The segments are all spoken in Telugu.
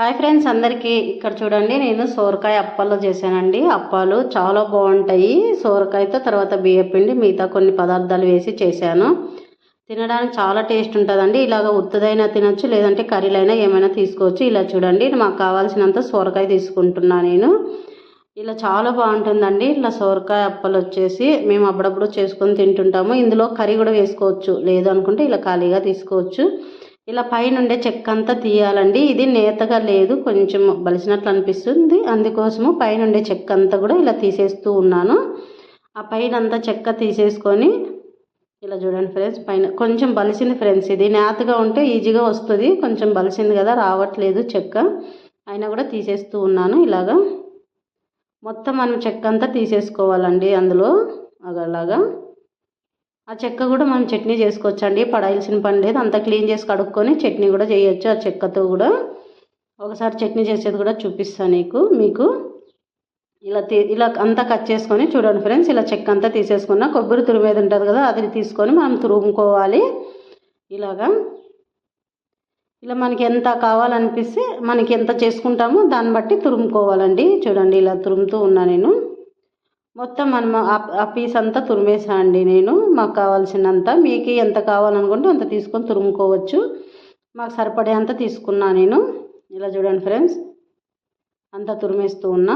హాయ్ ఫ్రెండ్స్ అందరికీ. ఇక్కడ చూడండి నేను సోరకాయ అప్పాలు చేశానండి. అప్పాలు చాలా బాగుంటాయి. సోరకాయతో తర్వాత బియ్యపిండి మిగతా కొన్ని పదార్థాలు వేసి చేశాను. తినడానికి చాలా టేస్ట్ ఉంటుందండి. ఇలాగ ఉత్తదైనా తినొచ్చు లేదంటే కర్రీలైనా ఏమైనా తీసుకోవచ్చు. ఇలా చూడండి మాకు కావాల్సినంత సోరకాయ తీసుకుంటున్నా నేను. ఇలా చాలా బాగుంటుందండి. ఇలా సోరకాయ అప్పలు వచ్చేసి మేము అప్పుడప్పుడు చేసుకొని తింటుంటాము. ఇందులో కర్రీ కూడా వేసుకోవచ్చు. లేదు అనుకుంటే ఇలా ఖాళీగా తీసుకోవచ్చు. ఇలా పైనుండే చెక్క అంతా తీయాలండి. ఇది నేతగా లేదు కొంచెం బలిసినట్లు అనిపిస్తుంది. అందుకోసము పైనుండే చెక్క అంతా కూడా ఇలా తీసేస్తూ ఉన్నాను. ఆ పైన అంతా చెక్క తీసేసుకొని ఇలా చూడండి ఫ్రెండ్స్ పైన కొంచెం బలిసింది ఫ్రెండ్స్ ఇది. నేతగా ఉంటే ఈజీగా వస్తుంది కొంచెం బలిసింది కదా రావట్లేదు చెక్క. అయినా కూడా తీసేస్తూ ఉన్నాను ఇలాగా. మొత్తం మనం చెక్క అంతా తీసేసుకోవాలండి అందులో అలాగా ఆ చెక్క కూడా మనం చట్నీ చేసుకోవచ్చు అండి పడాల్సిన పని లేదు. అంతా క్లీన్ చేసి కడుక్కొని చట్నీ కూడా చేయొచ్చు. ఆ చెక్కతో కూడా. ఒకసారి చట్నీ చేసేది కూడా చూపిస్తాను నీకు మీకు. ఇలా ఇలా అంతా కట్ చేసుకొని చూడండి ఫ్రెండ్స్. ఇలా చెక్క అంతా తీసేసుకున్న కొబ్బరి తురిమేది ఉంటుంది కదా అది తీసుకొని మనం తురుముకోవాలి. ఇలాగా. ఇలా మనకి ఎంత కావాలనిపిస్తే మనకి ఎంత చేసుకుంటామో దాన్ని బట్టి తురుముకోవాలండి. చూడండి ఇలా తురుముతూ ఉన్నా నేను. మొత్తం మనం ఆ పీస్ అంతా తురిమేసా అండి నేను. మాకు కావాల్సినంత మీకు ఎంత కావాలనుకుంటే అంత తీసుకొని తురుముకోవచ్చు. మాకు సరిపడే అంత తీసుకున్నా నేను. ఇలా చూడండి ఫ్రెండ్స్ అంతా తురిమేస్తూ ఉన్నా.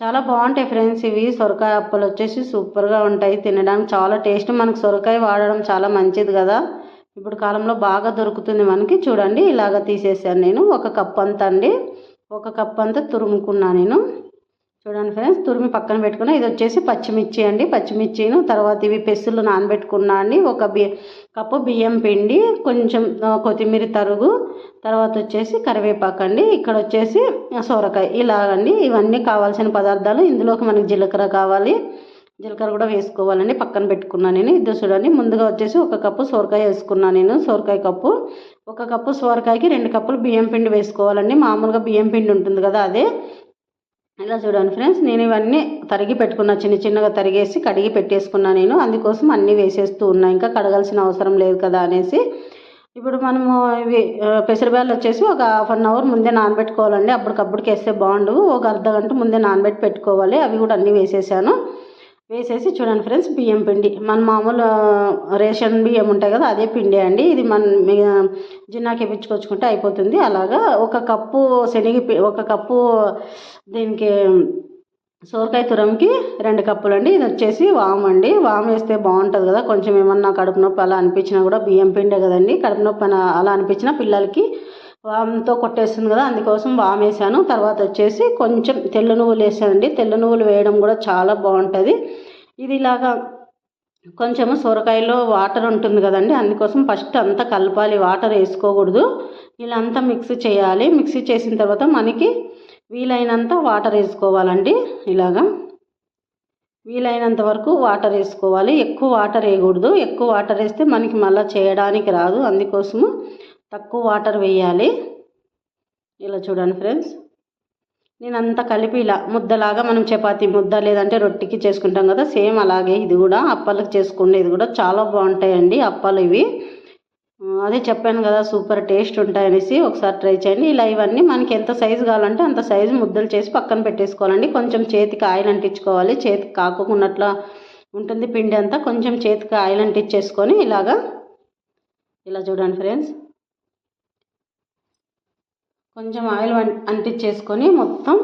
చాలా బాగుంటాయి ఫ్రెండ్స్ ఇవి. సొరకాయ అప్పలు వచ్చేసి సూపర్గా ఉంటాయి. తినడానికి చాలా టేస్ట్. మనకు సొరకాయ వాడడం చాలా మంచిది కదా. ఇప్పుడు కాలంలో బాగా దొరుకుతుంది మనకి. చూడండి ఇలాగ తీసేసాను నేను. ఒక కప్ అంతా అండి. ఒక కప్ అంతా తురుముకున్నా నేను. చూడండి ఫ్రెండ్స్ తురిమి పక్కన పెట్టుకున్న. ఇది వచ్చేసి పచ్చిమిర్చి అండి. పచ్చిమిర్చిను తర్వాత ఇవి పెసులు నానబెట్టుకున్నా అండి. ఒక బి కప్పు బియ్యం పిండి కొంచెం కొత్తిమీర తరుగు తర్వాత వచ్చేసి కరివేపాకు అండి. ఇక్కడ వచ్చేసి సొరకాయ ఇలాగండి. ఇవన్నీ కావాల్సిన పదార్థాలు ఇందులోకి మనకి జీలకర్ర కావాలి. జీలకర్ర కూడా వేసుకోవాలండి. పక్కన పెట్టుకున్నాను నేను. ఇద్దరు చూడండి. ముందుగా వచ్చేసి ఒక కప్పు సోరకాయ వేసుకున్నాను నేను. సోరకాయ కప్పు. ఒక కప్పు సోరకాయకి రెండు కప్పులు బియ్యం పిండి వేసుకోవాలండి. మామూలుగా బియ్యం పిండి ఉంటుంది కదా అదే. ఇలా చూడండి ఫ్రెండ్స్ నేను ఇవన్నీ తరిగి పెట్టుకున్నా చిన్న చిన్నగా తరిగేసి కడిగి పెట్టేసుకున్నా నేను. అందుకోసం అన్నీ వేసేస్తూ ఉన్నా. ఇంకా కడగాల్సిన అవసరం లేదు కదా అనేసి. ఇప్పుడు మనము ఇవి పెసరబ్యాలు వచ్చేసి ఒక హాఫ్ అన్ అవర్ ముందే నానబెట్టుకోవాలండి. అప్పటికప్పటికి వేస్తే బాగుండు ఒక అర్ధ గంట ముందే నానబెట్టి పెట్టుకోవాలి. అవి కూడా అన్నీ వేసేసాను. వేసేసి చూడండి ఫ్రెండ్స్ బియ్యం పిండి. మన మామూలు రేషన్ బియ్యం ఉంటాయి కదా అదే పిండి అండి. ఇది మన జిన్నాకి ఇప్పించుకొచ్చుకుంటే అయిపోతుంది. అలాగా ఒక కప్పు శనగ ఒక కప్పు దీనికి సోరకాయ తురంకి రెండు కప్పులు అండి. ఇది వచ్చేసి వామ్ అండి. వామ్ వేస్తే బాగుంటుంది కదా. కొంచెం ఏమన్నా కడుపు నొప్పి అలా అనిపించినా కూడా బియ్యం పిండే కదండి. కడుపు నొప్పి అలా అనిపించినా పిల్లలకి వామ్తో కొట్టేస్తుంది కదా అందుకోసం వామ్ వేసాను తర్వాత వచ్చేసి కొంచెం తెల్ల నువ్వులు వేసానండి. తెల్ల నువ్వులు వేయడం కూడా చాలా బాగుంటుంది. ఇది ఇలాగా కొంచెము సొరకాయలో వాటర్ ఉంటుంది కదండి అందుకోసం ఫస్ట్ అంతా కలపాలి వాటర్ వేసుకోకూడదు. ఇలా అంతా మిక్స్ చేయాలి. మిక్సీ చేసిన తర్వాత మనకి వీలైనంత వాటర్ వేసుకోవాలండి. ఇలాగా వీలైనంత వరకు వాటర్ వేసుకోవాలి. ఎక్కువ వాటర్ వేయకూడదు. ఎక్కువ వాటర్ వేస్తే మనకి మళ్ళీ చేయడానికి రాదు. అందుకోసము తక్కువ వాటర్ వేయాలి. ఇలా చూడండి ఫ్రెండ్స్. నేను అంతా కలిపి ఇలా ముద్దలాగా మనం చపాతి ముద్ద లేదంటే రొట్టెకి చేసుకుంటాం కదా సేమ్ అలాగే ఇది కూడా అప్పాలకు చేసుకునేది కూడా చాలా బాగుంటాయండి అప్పాలు ఇవి. అదే చెప్పాను కదా సూపర్ టేస్ట్ ఉంటాయనేసి ఒకసారి ట్రై చేయండి. ఇలా ఇవన్నీ మనకి ఎంత సైజు కావాలంటే అంత సైజు ముద్దలు చేసి పక్కన పెట్టేసుకోవాలండి. కొంచెం చేతికి ఆయిల్ అంటించుకోవాలి. చేతికి కాకున్నట్లా ఉంటుంది పిండి అంతా. కొంచెం చేతికి ఆయిల్ అంటించేసుకొని ఇలాగా ఇలా చూడండి ఫ్రెండ్స్. కొంచెం ఆయిల్ అంటించేసుకొని మొత్తం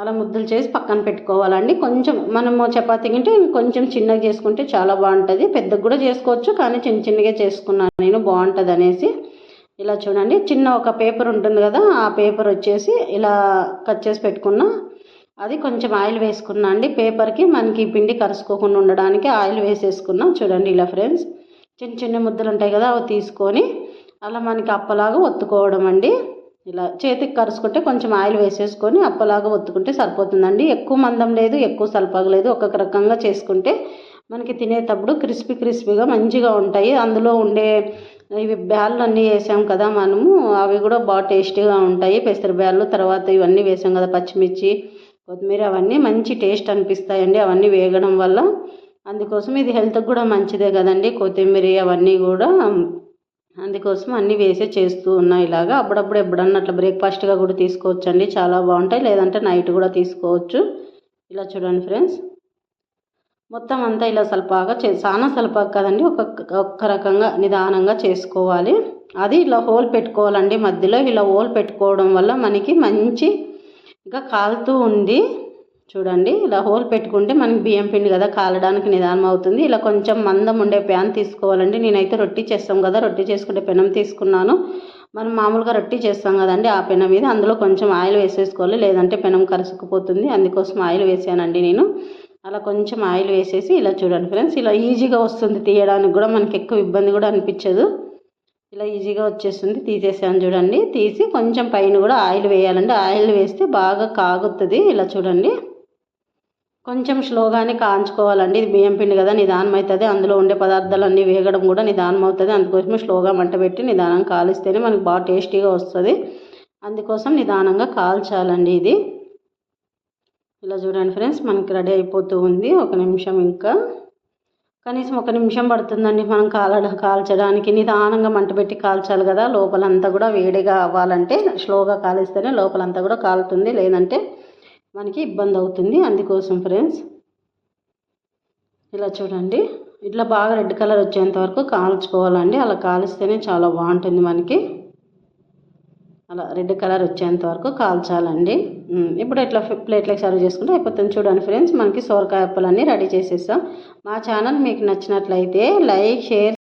అలా ముద్దలు చేసి పక్కన పెట్టుకోవాలండి. కొంచెం మనము చపాతీ తింటే కొంచెం చిన్నగా చేసుకుంటే చాలా బాగుంటుంది. పెద్దగా కూడా చేసుకోవచ్చు కానీ చిన్న చిన్నగా చేసుకున్నాను నేను బాగుంటుంది అనేసి ఇలా చూడండి చిన్న ఒక పేపర్ ఉంటుంది కదా ఆ పేపర్ వచ్చేసి ఇలా కట్ చేసి పెట్టుకున్నా. అది కొంచెం ఆయిల్ వేసుకున్నా అండి. పేపర్కి మనకి పిండి కరుసుకోకుండా ఉండడానికి ఆయిల్ వేసేసుకున్నాం. చూడండి ఇలా ఫ్రెండ్స్ చిన్న చిన్న ముద్దలు ఉంటాయి కదా అవి తీసుకొని అలా మనకి అప్పలాగా ఒత్తుకోవడం అండి. ఇలా చేతికి కరుచుకుంటే కొంచెం ఆయిల్ వేసేసుకొని అప్పలాగా ఒత్తుకుంటే సరిపోతుందండి. ఎక్కువ మందం లేదు ఎక్కువ సల్పగా లేదు. ఒక్కొక్క రకంగా చేసుకుంటే మనకి తినేటప్పుడు క్రిస్పీ క్రిస్పీగా మంచిగా ఉంటాయి. అందులో ఉండే ఇవి బ్యాళ్ళు అన్నీ వేసాం కదా మనము. అవి కూడా బాగా టేస్టీగా ఉంటాయి. పెసర బ్యాళ్ళు తర్వాత ఇవన్నీ వేసాం కదా పచ్చిమిర్చి కొత్తిమీర అవన్నీ మంచి టేస్ట్ అనిపిస్తాయండి. అవన్నీ వేగడం వల్ల అందుకోసం ఇది హెల్త్కి కూడా మంచిదే కదండి. కొత్తిమీర అవన్నీ కూడా అందుకోసం అన్నీ వేసే చేస్తూ ఉన్నా ఇలాగా. అప్పుడప్పుడు ఎప్పుడన్నా అట్లా బ్రేక్ఫాస్ట్గా కూడా తీసుకోవచ్చండి. చాలా బాగుంటాయి. లేదంటే నైట్ కూడా తీసుకోవచ్చు. ఇలా చూడండి ఫ్రెండ్స్. మొత్తం అంతా ఇలా సలపాగా చే చాలా సలపాగా కదండి. ఒక ఒక్క రకంగా నిదానంగా చేసుకోవాలి. అది ఇలా హోల్ పెట్టుకోవాలండి. మధ్యలో ఇలా హోల్ పెట్టుకోవడం వల్ల మనకి మంచి ఇంకా కాలుతూ ఉంది. చూడండి ఇలా హోల్ పెట్టుకుంటే మనకి బియ్యం పిండి కదా కాలడానికి నిదానం అవుతుంది. ఇలా కొంచెం మందం ఉండే ప్యాన్ తీసుకోవాలండి. నేనైతే రొట్టి చేస్తాం కదా రొట్టి చేసుకుంటే పెనం తీసుకున్నాను. మనం మామూలుగా రొట్టి చేస్తాం కదండి ఆ పెనం మీద అందులో కొంచెం ఆయిల్ వేసేసుకోవాలి. లేదంటే పెనం కరుసుకుపోతుంది. అందుకోసం ఆయిల్ వేసానండి నేను. అలా కొంచెం ఆయిల్ వేసేసి ఇలా చూడండి ఫ్రెండ్స్ ఇలా ఈజీగా వస్తుంది తీయడానికి కూడా. మనకి ఎక్కువ ఇబ్బంది కూడా అనిపించదు. ఇలా ఈజీగా వచ్చేస్తుంది. తీసేసాను చూడండి. తీసి కొంచెం పైన కూడా ఆయిల్ వేయాలండి. ఆయిల్ వేస్తే బాగా కాగుతుంది. ఇలా చూడండి. కొంచెం స్లోగానే కాంచుకోవాలండి. ఇది బియ్యం పిండి కదా నిదానం అవుతుంది అందులో ఉండే పదార్థాలన్నీ వేగడం కూడా నిదానం అవుతుంది అందుకోసమే స్లోగా మంట పెట్టి నిదానం కాలిస్తేనే మనకు బాగా టేస్టీగా వస్తుంది. అందుకోసం నిదానంగా కాల్చాలండి ఇది. ఇలా చూడండి ఫ్రెండ్స్ మనకి రెడీ అయిపోతూ ఉంది. ఒక నిమిషం ఇంకా. కనీసం ఒక నిమిషం పడుతుందండి మనం కాల కాల్చడానికి. నిదానంగా మంట పెట్టి కాల్చాలి కదా. లోపలంతా కూడా వేడిగా అవ్వాలంటే స్లోగా కాలిస్తేనే లోపలంతా కూడా కాలుతుంది. లేదంటే మనకి ఇబ్బంది అవుతుంది. అందుకోసం ఫ్రెండ్స్ ఇలా చూడండి. ఇట్లా బాగా రెడ్ కలర్ వచ్చేంత వరకు కాల్చుకోవాలండి. అలా కాలిస్తేనే చాలా బాగుంటుంది మనకి. అలా రెడ్ కలర్ వచ్చేంత వరకు కాల్చాలండి. ఇప్పుడు ఇట్లా ప్లేట్లకు సర్వ్ చేసుకుంటే అయిపోతుంది చూడండి ఫ్రెండ్స్. మనకి సోరకాయ అప్పలన్నీ రెడీ చేసేస్తాం మా ఛానల్ మీకు నచ్చినట్లయితే లైక్ షేర్